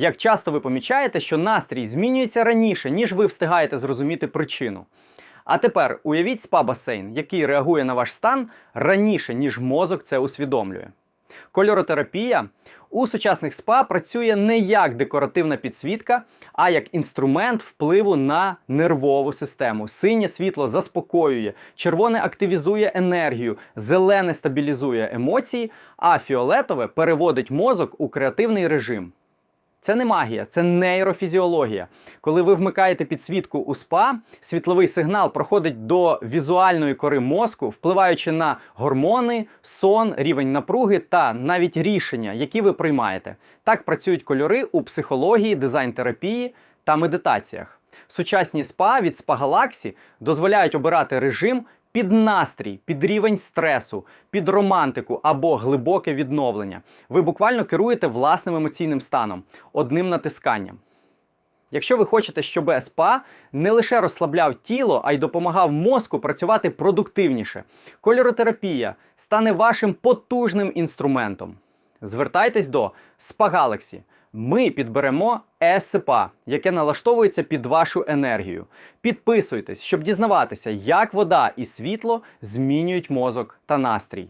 Як часто ви помічаєте, що настрій змінюється раніше, ніж ви встигаєте зрозуміти причину. А тепер уявіть спа-басейн, який реагує на ваш стан раніше, ніж мозок це усвідомлює. Кольоротерапія у сучасних спа працює не як декоративна підсвітка, а як інструмент впливу на нервову систему. Синє світло заспокоює, червоне активізує енергію, зелене стабілізує емоції, а фіолетове переводить мозок у креативний режим. Це не магія, це нейрофізіологія. Коли ви вмикаєте підсвітку у спа, світловий сигнал проходить до візуальної кори мозку, впливаючи на гормони, сон, рівень напруги та навіть рішення, які ви приймаєте. Так працюють кольори у психології, дизайн-терапії та медитаціях. Сучасні спа від Spa Galaxy дозволяють обирати режим під настрій, під рівень стресу, під романтику або глибоке відновлення. Ви буквально керуєте власним емоційним станом одним натисканням. Якщо ви хочете, щоб СПА не лише розслабляв тіло, а й допомагав мозку працювати продуктивніше, кольоротерапія стане вашим потужним інструментом. Звертайтесь до Spa Galaxy. Ми підберемо ЕСПА, яке налаштовується під вашу енергію. Підписуйтесь, щоб дізнаватися, як вода і світло змінюють мозок та настрій.